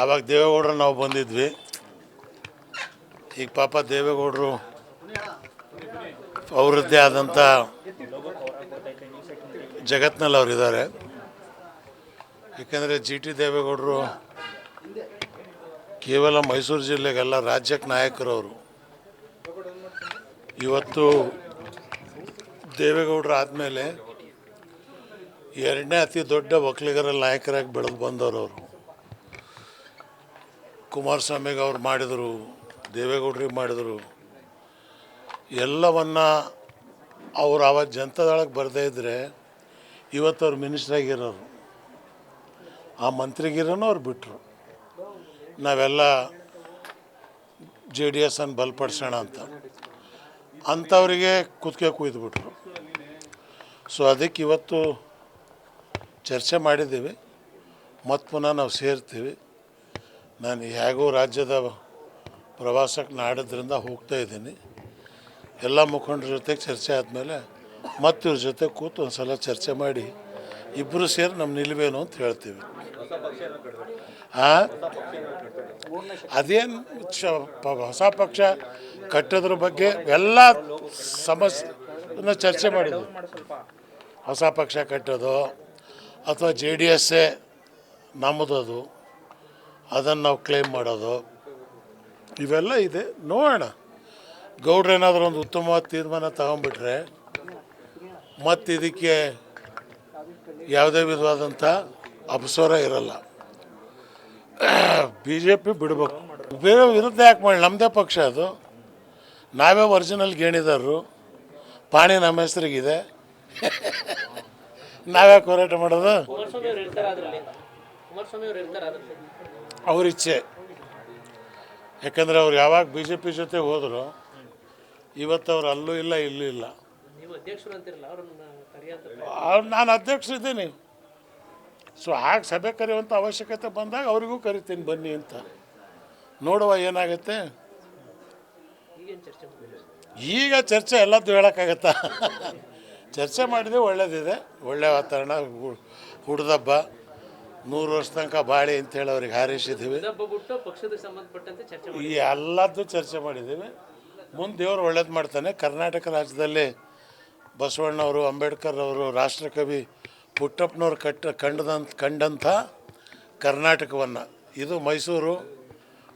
ಆವಾಗ ದೇವೇಗೌಡರು ನಾವು ಬಂದಿದ್ವಿ. ಈಗ ಪಾಪ ದೇವೇಗೌಡರು ಅವರದ್ದೇ ಆದಂಥ ಜಗತ್ನಲ್ಲಿ ಅವರಿದ್ದಾರೆ ಏಕೆಂದರೆ ಜಿ ಟಿ ದೇವೇಗೌಡರು ಕೇವಲ ಮೈಸೂರು ಜಿಲ್ಲೆಗೆಲ್ಲ, ರಾಜ್ಯಕ್ಕೆ ನಾಯಕರು ಅವರು. ಇವತ್ತು ದೇವೇಗೌಡರು ಆದಮೇಲೆ ಎರಡನೇ ಅತಿ ದೊಡ್ಡ ಒಕ್ಕಲಿಗರ ನಾಯಕರಾಗಿ ಬೆಳೆದು ಬಂದವರು ಅವರು. ಕುಮಾರಸ್ವಾಮಿಗೆ ಅವ್ರು ಮಾಡಿದರು ದೇವೇಗೌಡರಿಗೆ ಮಾಡಿದರು, ಎಲ್ಲವನ್ನ ಅವ್ರು ಆವತ್ತು ಜನತಾದೊಳಗೆ ಬರದೇ ಇದ್ದರೆ ಇವತ್ತು ಅವ್ರು ಮಿನಿಸ್ಟರ್ ಆಗಿರೋರು. ಆ ಮಂತ್ರಿಗಿರೋನು ಅವ್ರು ಬಿಟ್ಟರು ನಾವೆಲ್ಲ ಜೆ ಡಿ ಎಸ್ ಅನ್ನು ಬಲಪಡಿಸೋಣ ಅಂತ. ಅಂಥವರಿಗೆ ಕುದಕೆ ಕುಯ್ದುಬಿಟ್ರು. ಸೊ ಅದಕ್ಕೆ ಇವತ್ತು ಚರ್ಚೆ ಮಾಡಿದ್ದೀವಿ. ಮತ್ತು ಪುನಃ ನಾವು ಸೇರ್ತೀವಿ. ನಾನು ಹೇಗೂ ರಾಜ್ಯದ ಪ್ರವಾಸಕ್ಕೆ ನಾಡಿದ್ರಿಂದ ಹೋಗ್ತಾ ಇದ್ದೀನಿ. ಎಲ್ಲ ಮುಖಂಡರ ಜೊತೆಗೆ ಚರ್ಚೆ ಆದಮೇಲೆ ಮತ್ತೆ ಇವ್ರ ಜೊತೆ ಕೂತು ಒಂದು ಸಲ ಚರ್ಚೆ ಮಾಡಿ ಇಬ್ಬರು ಸೇರಿ ನಮ್ಮ ನಿಲುವೇನು ಅಂತ ಹೇಳ್ತೀವಿ. ಹಾಂ ಅದೇನು ಹೊಸ ಪಕ್ಷ ಕಟ್ಟೋದ್ರ ಬಗ್ಗೆ ಎಲ್ಲ ಸಮಸ್ಯೆ ಚರ್ಚೆ ಮಾಡಿದ್ವಿ. ಹೊಸ ಪಕ್ಷ ಕಟ್ಟೋದು ಅಥವಾ ಜೆ ಡಿ ಎಸ್ಸೇ ನಮ್ಮದದು ಅದನ್ನು ನಾವು ಕ್ಲೇಮ್ ಮಾಡೋದು. ಇವೆಲ್ಲ ಇದೆ. ನೋಡೋಣ. ಗೌಡ್ರು ಏನಾದರೂ ಒಂದು ಉತ್ತಮವಾದ ತೀರ್ಮಾನ ತಗೊಂಡ್ಬಿಟ್ರೆ ಮತ್ತು ಇದಕ್ಕೆ ಯಾವುದೇ ವಿಧವಾದಂಥ ಅಪಸ್ವರ ಇರಲ್ಲ. ಬಿ ಜೆ ಪಿ ಬಿಡಬೇಕು. ಬೇರೆ ವಿರುದ್ಧ ಯಾಕೆ ಮಾಡಿ? ನಮ್ಮದೇ ಪಕ್ಷ ಅದು. ನಾವೇ ಒರಿಜಿನಲ್ ಗೇಣಿದಾರರು. ಪಾಣಿ ನಮ್ಮ ಹೆಸರಿಗಿದೆ. ನಾವ್ಯಾಕೆ ಹೋರಾಟ ಮಾಡೋದು? ಅವ್ರು ಇಚ್ಛೆ. ಯಾಕಂದರೆ ಅವ್ರು ಯಾವಾಗ ಬಿ ಜೆ ಪಿ ಜೊತೆ ಹೋದರು ಇವತ್ತು ಅವ್ರು ಅಲ್ಲೂ ಇಲ್ಲ ಇಲ್ಲೂ ಇಲ್ಲ. ನಾನು ಅಧ್ಯಕ್ಷರಿದ್ದೀನಿ ಸೊ ಹಾಗೆ ಸಭೆ ಕರೆಯುವಂಥ ಅವಶ್ಯಕತೆ ಬಂದಾಗ ಅವರಿಗೂ ಕರಿತೀನಿ ಬನ್ನಿ ಅಂತ. ನೋಡುವ ಏನಾಗುತ್ತೆ. ಈಗ ಚರ್ಚೆ ಎಲ್ಲದ್ದು ಹೇಳೋಕ್ಕಾಗತ್ತ? ಚರ್ಚೆ ಮಾಡಿದೆ ಒಳ್ಳೇದಿದೆ. ಒಳ್ಳೆ ವಾತಾವರಣ ಹುಡ್ದಬ್ಬ. ನೂರು ವರ್ಷ ತನಕ ಬಾಳಿ ಅಂತೇಳಿ ಅವ್ರಿಗೆ ಹಾರೈಸಿದ್ದೀವಿ. ಈ ಎಲ್ಲದ್ದು ಚರ್ಚೆ ಮಾಡಿದ್ದೀವಿ. ಮುಂದೆ ದೇವರು ಒಳ್ಳೇದು ಮಾಡ್ತಾನೆ. ಕರ್ನಾಟಕ ರಾಜ್ಯದಲ್ಲಿ ಬಸವಣ್ಣವರು ಅಂಬೇಡ್ಕರ್ ಅವರು ರಾಷ್ಟ್ರಕವಿ ಪುಟ್ಟಪ್ಪನವ್ರು ಕಟ್ಟ ಕಂಡದಂತ ಕಂಡಂಥ ಕರ್ನಾಟಕವನ್ನು. ಇದು ಮೈಸೂರು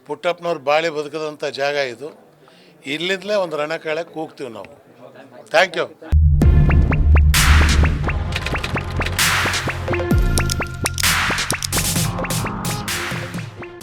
ಪುಟ್ಟಪ್ಪನವ್ರು ಬಾಳಿ ಬದುಕದಂಥ ಜಾಗ ಇದು. ಇಲ್ಲಿಂದಲೇ ಒಂದು ರಣಕಾಳೆ ಕೂಗ್ತೀವಿ ನಾವು. Thank you